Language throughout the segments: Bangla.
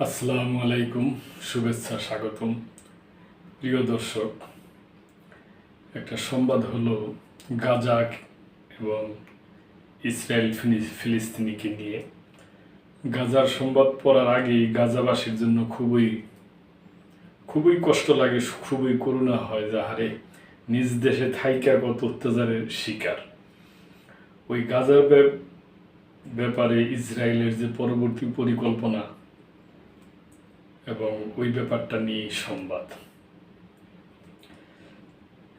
আসসালামু আলাইকুম, শুভেচ্ছা, স্বাগতম। প্রিয় দর্শক, একটা সংবাদ হলো গাজা এবং ইসরায়েল ফিলিস্তিনিকে নিয়ে। গাজার সংবাদ পড়ার আগেই গাজাবাসীর জন্য খুবই খুবই কষ্ট লাগে, খুবই করুণা হয় যাহারে নিজ দেশে থাইকা কত অত্যাচারের শিকার। ওই গাজার ব্যাপ- ব্যাপারে ইসরায়েলের যে পরবর্তী পরিকল্পনা এবং ওই ব্যাপারটা নিয়ে সংবাদ।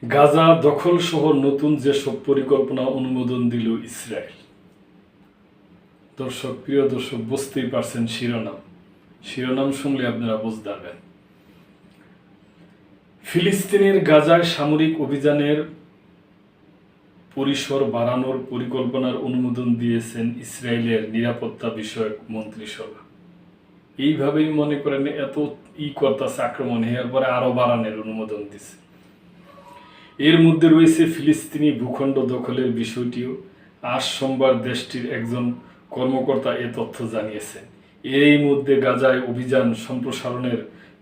গাজা দখল সহ নতুন যেসব পরিকল্পনা অনুমোদন দিল ইসরায়েল। দর্শক, প্রিয় দর্শক, বুঝতেই পারছেন শিরোনাম। শিরোনাম শুনলে আপনারা বুঝতে পারবেন। ফিলিস্তিনের গাজায় সামরিক অভিযানের পরিসর বাড়ানোর পরিকল্পনার অনুমোদন দিয়েছেন ইসরায়েলের নিরাপত্তা বিষয়ক মন্ত্রিসভা। এইভাবেই মনে করেন এত ই করতেছে আক্রমণ হওয়ার পরে আরও বাড়ানোর অনুমোদন দিছে। এর মধ্যে রয়েছে ফিলিস্তিনি ভূখণ্ড দখলের বিষয়টিও। আজ সোমবার দেশটির একজন কর্মকর্তা এ তথ্য জানিয়েছেন এরই মধ্যে গাজায় অভিযান সম্প্রসারণের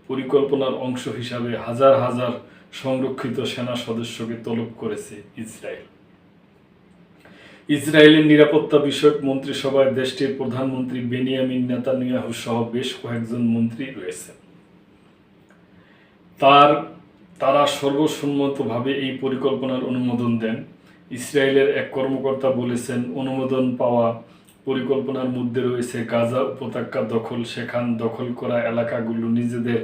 পরিকল্পনার অংশ হিসাবে হাজার হাজার সংরক্ষিত সেনা সদস্যকে তলব করেছে ইসরায়েল। ইসরায়েলের নিরাপত্তা বিষয়ক মন্ত্রিসভায় দেশটির প্রধানমন্ত্রী বেনিয়ামিন নেতানিয়াহু সহ বেশ কয়েকজন মন্ত্রী রয়েছেন। তার, তারা সর্বসম্মতভাবে এই পরিকল্পনার অনুমোদন দেন। ইসরায়েলের এক কর্মকর্তা বলেছেন, অনুমোদন পাওয়া পরিকল্পনার মধ্যে রয়েছে গাজা উপত্যকা দখল, সেখান দখল করা এলাকাগুলো নিজেদের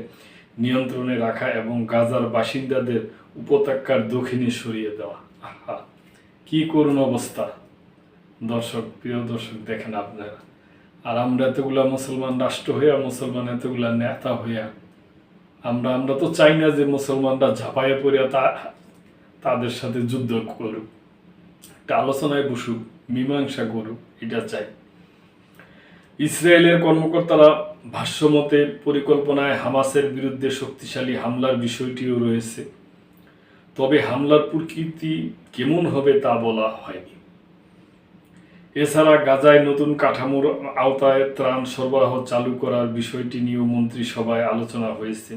নিয়ন্ত্রণে রাখা এবং গাজার বাসিন্দাদের উপত্যকার দক্ষিণে সরিয়ে দেওয়া। আহা, কি করুণ অবস্থা। দর্শক, প্রিয় দর্শক, দেখেন আপনারা। আর আমরা এতগুলা মুসলমান রাষ্ট্র হইয়া, মুসলমান এতগুলা নেতা হইয়া, আমরা আমরা তো চাই না যে মুসলমানরা ঝাঁপাইয়ে পড়িয়া তা, তাদের সাথে যুদ্ধ করুক। একটা আলোচনায় বসুক, মীমাংসা করুক, এটা চাই। ইসরায়েলের কর্মকর্তারা ভাষ্যমতে পরিকল্পনায় হামাসের বিরুদ্ধে শক্তিশালী হামলার বিষয়টিও রয়েছে। তবে হামলার প্রকৃতি কেমন হবে তা বলা হয়নি। এছাড়া গাজায় নতুন কাঠামোর আওতায় ত্রাণ সরবরাহ চালু করার বিষয়টি নিয়েও মন্ত্রিসভায় আলোচনা হয়েছে।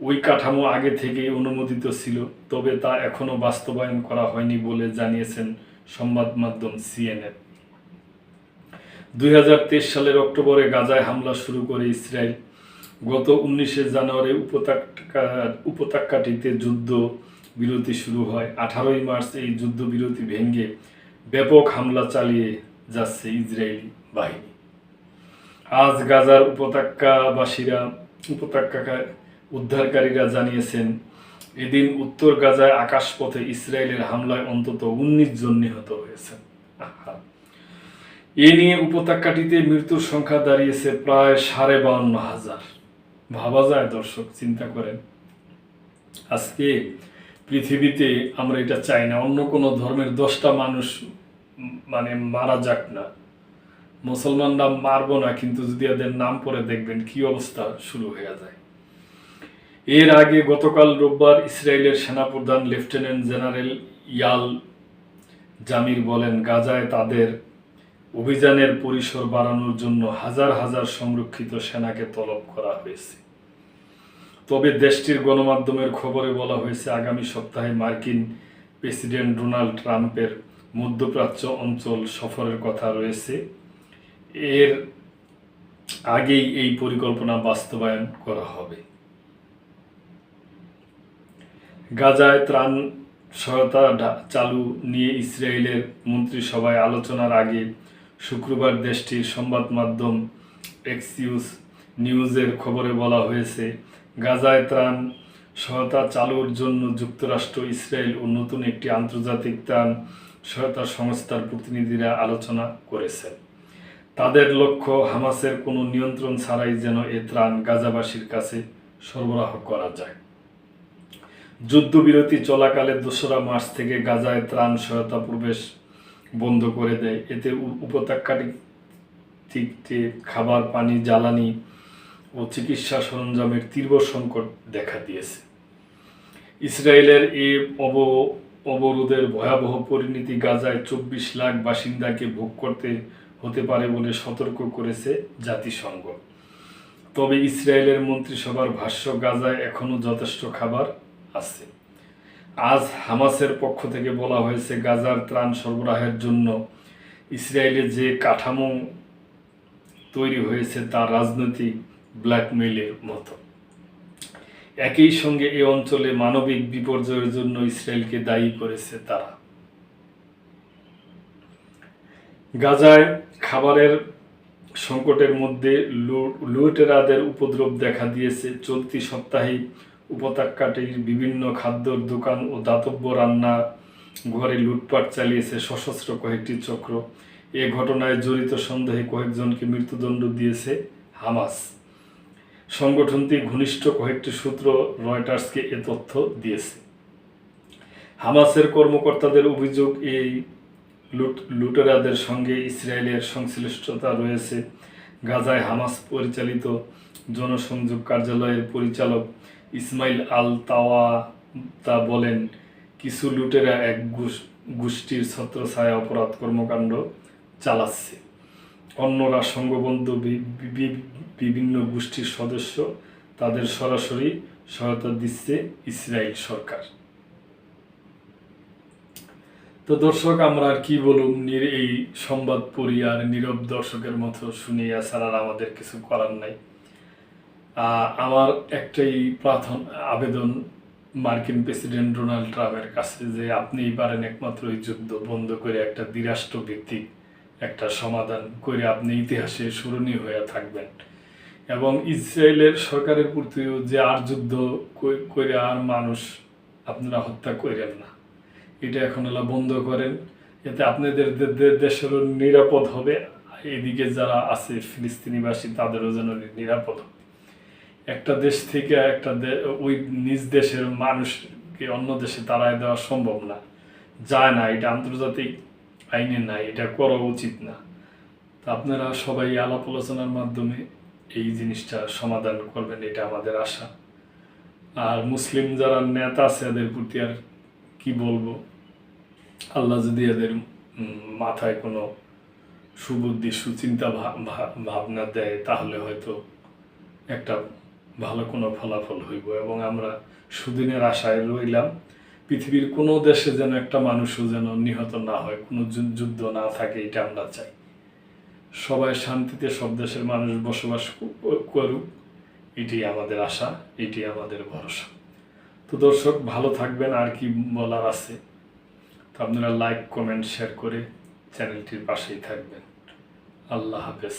ওই কাঠামো আগে থেকেই অনুমোদিত ছিল, তবে তা এখনও বাস্তবায়ন করা হয়নি বলে জানিয়েছেন সংবাদ মাধ্যম সিএনএন। দুই হাজার তেইশ সালের অক্টোবরে গাজায় হামলা শুরু করে ইসরায়েল। গত উনিশে জানুয়ারি উপত্যকা, উপত্যকাটিতে যুদ্ধ বিরতি শুরু হয়। আঠারোই মার্চ এই যুদ্ধবিরতি ভেঙে ব্যাপক হামলা চালিয়ে যাচ্ছে ইসরায়েলি বাহিনী। আজ গাজার উপত্যকাবাসীরা উপত্যকা উদ্ধারকারীরা জানিয়েছেন, এদিন উত্তর গাজায় আকাশপথে ইসরায়েলের হামলায় অন্তত উনিশ জন নিহত হয়েছেন। এ নিয়ে উপত্যকাটিতে মৃত্যুর সংখ্যা দাঁড়িয়েছে প্রায় সাড়ে বাউন্ন হাজার। ভাবা যায় দর্শক, চিন্তা করেন। আজকে পৃথিবীতে আমরা এটা চাই না। অন্য কোনো ধর্মের দশটা মানুষ মানে মারা যাক না। মুসলমানরা মারবো না, কিন্তু যদি এদের নাম পরে দেখবেন কি অবস্থা শুরু হয়ে যায়। এর আগে গতকাল রোববার ইসরায়েলের সেনাপ্রধান লেফটেন্যান্ট জেনারেল ইয়াল জামির বলেন, গাজায় তাদের অভিযানের পরিসর বাড়ানোর জন্য হাজার হাজার সংরক্ষিত সেনাকে তলব করা হয়েছে। তবে দেশটির গণমাধ্যমের খবরে বলা হয়েছে, আগামী সপ্তাহে মার্কিন প্রেসিডেন্ট ডোনাল্ড ট্রাম্পের মধ্যপ্রাচ্য অঞ্চল সফরের কথা রয়েছে। এর আগেই এই পরিকল্পনা বাস্তবায়ন করা হবে। গাজায় ত্রাণ সহায়তা চালু নিয়ে ইসরায়েলের মন্ত্রিসভায় আলোচনার আগে শুক্রবার দেশটির সংবাদ মাধ্যম এক্সিউস নিউজের খবরে বলা হয়েছে গাজায় ত্রাণ সহায়তা চালুর জন্য যুক্তরাষ্ট্র, ইসরায়েল ও নতুন একটি আন্তর্জাতিক ত্রাণ সহায়তা সংস্থার প্রতিনিধিরা আলোচনা করেছেন। তাদের লক্ষ্য, হামাসের কোনো নিয়ন্ত্রণ ছাড়াই যেন এ ত্রাণ গাজাবাসীর কাছে সরবরাহ করা যায়। যুদ্ধবিরতি চলাকালে দোসরা মার্চ থেকে গাজায় ত্রাণ সহায়তা প্রবেশ বন্ধ করে দেয়। এতে উ- উপত্যকাটিতে খাবার, পানি, জ্বালানি ও চিকিৎসা সরঞ্জামের তীব্র সংকট দেখা দিয়েছে। ইসরায়েলের এই অব, অবরোধের ভয়াবহ পরিণতি গাজায় চব্বিশ লাখ বাসিন্দাকে ভোগ করতে হতে পারে বলে সতর্ক করেছে জাতিসংঘ। তবে ইসরায়েলের মন্ত্রিসভার ভাষ্য, গাজায় এখনও যথেষ্ট খাবার আছে। আজ হামাসের পক্ষ থেকে বলা হয়েছে, গাজার ত্রাণ সরবরাহের জন্য ইসরায়েলে যে কাঠামো তৈরি হয়েছে তা রাজনৈতিক ব্ল্যাকমেইলের মতো। একই সঙ্গে এ অঞ্চলে মানবিক বিপর্যয়ের জন্য ইসরায়েলকে দায়ী করেছে তারা। গাজায় খাবারের সংকটের মধ্যে লুটেরাদের উপদ্রব দেখা দিয়েছে। চলতি সপ্তাহে উপত্যকাটির বিভিন্ন খাদ্যর দোকান ও দাতব্য রান্না ঘরে লুটপাট চালিয়েছে সশস্ত্র কয়েকটি চক্র। এ ঘটনায় জড়িত সন্দেহে কয়েকজনকে মৃত্যুদণ্ড দিয়েছে হামাস। সংগঠনটি ঘনিষ্ঠ কয়েকটি সূত্র রয়টার্সকে এ তথ্য দিয়েছে। হামাসের কর্মকর্তাদের অভিযোগ এই লুট লুটেরাদের সঙ্গে ইসরায়েলের সংশ্লিষ্টতা রয়েছে। গাজায় হামাস পরিচালিত জনসংযোগ কার্যালয়ের পরিচালক ইসমাইল আল তাওয়া তা বলেন, কিছু লুটেরা এক গোষ্ঠীর ছত্রছায়া অপরাধ কর্মকাণ্ড চালাচ্ছে। অন্যরা সংঘবন্ধ বিভিন্ন গোষ্ঠীর সদস্য, তাদের সরাসরি সহায়তা দিচ্ছে ইসরায়েল সরকার। তো দর্শক, আমরা আর কি বলুন এই সংবাদ পড়ি আর নীরব দর্শকের মতো শুনি ছাড়া আর আমাদের কিছু করার নাই। আমার একটাই প্রাথম আবেদন মার্কিন প্রেসিডেন্ট ডোনাল্ড ট্রাম্পের কাছে যে আপনিই পারেন একমাত্র এই যুদ্ধ বন্ধ করে একটা দ্বিরাষ্ট্র ভিত্তিক একটা সমাধান করে আপনি ইতিহাসে স্মরণীয় হয়ে থাকবেন। এবং ইসরায়েলের সরকারের প্রতিও যে আর যুদ্ধ করে আর মানুষ আপনারা হত্যা করেন না। এটা এখন এলা বন্ধ করেন এতে আপনাদের দেশেরও নিরাপদ হবে এদিকে যারা আছে ফিলিস্তিনিবাসী, তাদেরও যেন নিরাপদ হবে। একটা দেশ থেকে একটা ওই নিজ দেশের মানুষকে অন্য দেশে তাড়ায় দেওয়া সম্ভব না। যায় না, এটা আন্তর্জাতিক আইনে নাই, এটা করা উচিত না। তা আপনারা সবাই আলাপ আলোচনার মাধ্যমে এই জিনিসটা সমাধান করবেন, এটা আমাদের আশা। আর মুসলিম যারা নেতা আছে, এদের প্রতি আর কি বলব? আল্লাহ যদি এদের মাথায় কোনো সুবুদ্ধি, সুচিন্তা ভাবনা দেয়, তাহলে হয়তো একটা ভালো কোনো ফলাফল হইব। এবং আমরা সুদিনের আশায় রইলাম। পৃথিবীর কোনো দেশে যেন একটা মানুষও যেন নিহত না হয়, কোনো যুদ্ধ না থাকে, এটা আমরা চাই। সবাই শান্তিতে সব দেশের মানুষ বসবাস করুক এটি আমাদের আশা এটি আমাদের ভরসা। তো দর্শক, ভালো থাকবেন, আর কি বলার আছে? তো আপনারা লাইক কমেন্ট শেয়ার করে চ্যানেলটির পাশেই থাকবেন। আল্লাহ হাফেজ।